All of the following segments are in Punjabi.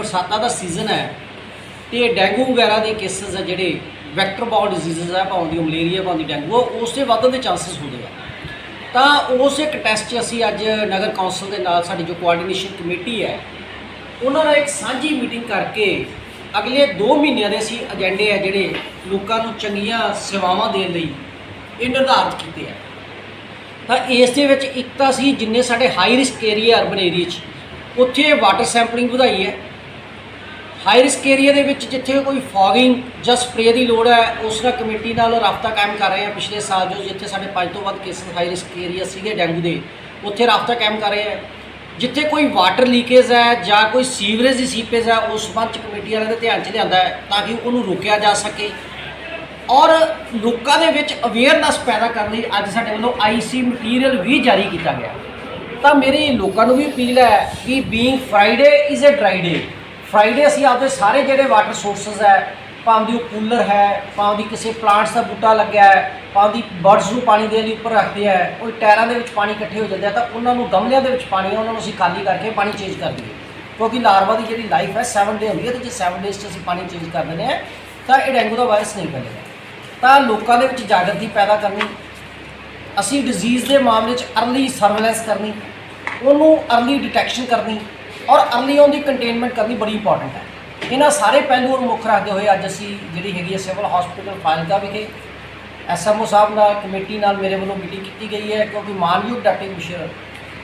ਬਰਸਾਤਾਂ ਦਾ ਸੀਜ਼ਨ ਹੈ ਤੇ ਡੈਂਗੂ ਵਗੈਰਾ ਦੇ ਕੇਸਸ ਆ ਜਿਹੜੇ ਵੈਕਟਰ ਬਾਰਡ ਡਿਜ਼ੀਜ਼ਸ ਆ ਭਾਵੇਂ ਦੀ ਮਲੇਰੀਆ ਭਾਵੇਂ ਦੀ ਡੈਂਗੂ ਆ, ਉਸ ਦੇ ਵਧਣ ਦੇ ਚਾਂਸਸ ਹੁੰਦੇ ਆ। ਤਾਂ ਉਸ ਇੱਕ ਟੈਸਟ 'ਚ ਅਸੀਂ ਅੱਜ ਨਗਰ ਕੌਂਸਲ ਦੇ ਨਾਲ ਸਾਡੀ ਜੋ ਕੋਆਰਡੀਨੇਸ਼ਨ ਕਮੇਟੀ ਹੈ ਉਹਨਾਂ ਨਾਲ ਇੱਕ ਸਾਂਝੀ ਮੀਟਿੰਗ ਕਰਕੇ ਅਗਲੇ 2 ਮਹੀਨਿਆਂ ਦੇ ਅਸੀਂ ਏਜੰਡੇ ਆ ਜਿਹੜੇ ਲੋਕਾਂ ਨੂੰ ਚੰਗੀਆਂ ਸੇਵਾਵਾਂ ਦੇਣ ਲਈ ਇਹ ਨਿਰਧਾਰਿਤ ਕੀਤੇ ਆ। ਤਾਂ ਇਸ ਦੇ ਵਿੱਚ ਇੱਕ ਤਾਂ ਅਸੀਂ ਜਿੰਨੇ ਸਾਡੇ high risk area urban area 'ਚ ਉੱਥੇ ਵਾਟਰ ਸੈਂਪਲਿੰਗ ਵਧਾਈ ਹੈ। ਹਾਈ ਰਿਸਕ ਏਰੀਆ ਦੇ ਵਿੱਚ ਜਿੱਥੇ ਕੋਈ ਫੌਗਿੰਗ ਜਾਂ ਸਪਰੇਅ ਦੀ ਲੋੜ ਹੈ, ਉਸ ਨਾਲ ਕਮੇਟੀ ਨਾਲ ਰਾਬਤਾ ਕਾਇਮ ਕਰ ਰਹੇ ਹਾਂ। ਪਿਛਲੇ ਸਾਲ ਜੋ ਜਿੱਥੇ ਸਾਡੇ ਪੰਜ ਤੋਂ ਵੱਧ ਕੇਸਸ ਹਾਈ ਰਿਸਕ ਏਰੀਆ ਸੀਗੇ ਡੈਂਗੂ ਦੇ, ਉੱਥੇ ਰਾਬਤਾ ਕਾਇਮ ਕਰ ਰਹੇ ਹਾਂ। ਜਿੱਥੇ ਕੋਈ ਵਾਟਰ ਲੀਕੇਜ ਹੈ ਜਾਂ ਕੋਈ ਸੀਵਰੇਜ ਦੀ ਸੀਪੇਜ ਹੈ, ਉਸ ਸੰਬੰਧ 'ਚ ਕਮੇਟੀ ਵਾਲਿਆਂ ਦੇ ਧਿਆਨ 'ਚ ਲਿਆਂਦਾ ਹੈ ਤਾਂ ਕਿ ਉਹਨੂੰ ਰੋਕਿਆ ਜਾ ਸਕੇ। ਔਰ ਲੋਕਾਂ ਦੇ ਵਿੱਚ ਅਵੇਅਰਨੈਸ ਪੈਦਾ ਕਰਨ ਲਈ ਅੱਜ ਸਾਡੇ ਵੱਲੋਂ ਆਈਸੀ ਮਟੀਰੀਅਲ ਵੀ ਜਾਰੀ ਕੀਤਾ ਗਿਆ। ਤਾਂ ਮੇਰੀ ਲੋਕਾਂ ਨੂੰ ਵੀ ਅਪੀਲ ਹੈ ਕਿ being Friday is a dry day Friday ਅਸੀਂ ਆਪਦੇ ਸਾਰੇ ਜਿਹੜੇ ਵਾਟਰ ਸੋਰਸਸ ਹੈ, ਭਾਵੇਂ ਦੀ ਉਹ ਕੂਲਰ ਹੈ, ਭਾਵੇਂ ਦੀ ਕਿਸੇ ਪਲਾਂਟਸ ਦਾ ਬੂਟਾ ਲੱਗਿਆ ਹੈ, ਭਾਵੇਂ ਦੀ ਬਰਡਸ ਨੂੰ ਪਾਣੀ ਦੇਣ ਲਈ ਉੱਪਰ ਰੱਖਦੇ ਆ ਕੋਈ ਟਾਇਰਾਂ ਦੇ ਵਿੱਚ ਪਾਣੀ ਇਕੱਠੇ ਹੋ ਜਾਂਦੇ ਆ, ਤਾਂ ਉਹਨਾਂ ਨੂੰ ਗਮਲਿਆਂ ਦੇ ਵਿੱਚ ਪਾਣੀ ਹੈ, ਉਹਨਾਂ ਨੂੰ ਅਸੀਂ ਖਾਲੀ ਕਰਕੇ ਪਾਣੀ ਚੇਂਜ ਕਰ ਦਈਏ। ਕਿਉਂਕਿ ਲਾਰਵਾ ਦੀ ਜਿਹੜੀ ਲਾਈਫ ਹੈ 7 ਡੇ ਹੁੰਦੀ ਹੈ, ਤੇ ਜੇ 7 ਡੇਜ਼ 'ਚ ਅਸੀਂ ਪਾਣੀ ਚੇਂਜ ਕਰ ਦਿੰਦੇ ਆ ਤਾਂ ਇਹ ਡੈਂਗੂ ਦਾ ਵਾਇਰਸ ਨਹੀਂ ਫੈਲੇਗਾ ਤਾਂ ਲੋਕਾਂ ਦੇ ਵਿੱਚ ਜਾਗਰਤੀ ਪੈਦਾ ਕਰਨੀ, ਅਸੀਂ ਡਿਜ਼ੀਜ਼ ਦੇ ਮਾਮਲੇ 'ਚ ਅਰਲੀ ਸਰਵੇਲੈਂਸ ਕਰਨੀ, ਉਹਨੂੰ ਅਰਲੀ ਡਿਟੈਕਸ਼ਨ ਕਰਨੀ ਔਰ ਅਰਲੀ ਉਹਦੀ ਕੰਟੇਨਮੈਂਟ ਕਰਨੀ ਬੜੀ ਇੰਪੋਰਟੈਂਟ ਹੈ। ਇਹਨਾਂ ਸਾਰੇ ਪਹਿਲੂਆਂ ਨੂੰ ਮੁੱਖ ਰੱਖਦੇ ਹੋਏ ਅੱਜ ਅਸੀਂ ਜਿਹੜੀ ਹੈਗੀ ਹੈ ਸਿਵਲ ਹਸਪੀਟਲ ਫਾਜ਼ਿਲਕਾ ਵਿਖੇ ਐਸਐਮਓ ਸਾਹਿਬ ਨਾਲ, ਕਮੇਟੀ ਨਾਲ ਮੇਰੇ ਵੱਲੋਂ ਮੀਟਿੰਗ ਕੀਤੀ ਗਈ ਹੈ ਕਿਉਂਕਿ ਮਾਨਯੋਗ ਡਾਕਟਰ ਕਮਿਸ਼ਨਰ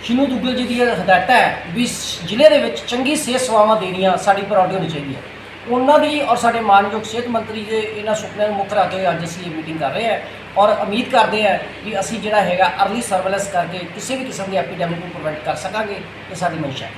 ਸ਼ਿਨੂ ਦੁੱਗਲ ਜੀ ਦੀ ਇਹ ਹਦਾਇਤਾਂ ਹੈ ਵੀ ਜ਼ਿਲ੍ਹੇ ਦੇ ਵਿੱਚ ਚੰਗੀ ਸਿਹਤ ਸੇਵਾਵਾਂ ਦੇਣੀਆਂ ਸਾਡੀ ਪ੍ਰਾਇੋਰਟੀ ਹੋਣੀ ਚਾਹੀਦੀ ਹੈ। ਉਹਨਾਂ ਦੀ ਔਰ ਸਾਡੇ ਮਾਨਯੋਗ ਸਿਹਤ ਮੰਤਰੀ ਦੇ ਇਹਨਾਂ ਸੁਪਨਿਆਂ ਨੂੰ ਮੁੱਖ ਰੱਖਦੇ ਹੋਏ ਅੱਜ ਅਸੀਂ ਇਹ ਮੀਟਿੰਗ ਕਰ ਰਹੇ ਹਾਂ ਔਰ ਉਮੀਦ ਕਰਦੇ ਹਾਂ ਕਿ ਅਸੀਂ ਜਿਹੜਾ ਹੈਗਾ ਅਰਲੀ ਸਰਵੇਲੈਂਸ ਕਰਕੇ ਕਿਸੇ ਵੀ ਕਿਸਮ ਦੀ ਐਪੀਡੈਮਿਕ ਨੂੰ ਪ੍ਰੀਵੈਂਟ ਕਰ ਸਕਾਂਗੇ, ਇਹ ਸਾਡੀ ਮੰਸ਼ਾ ਹੈ।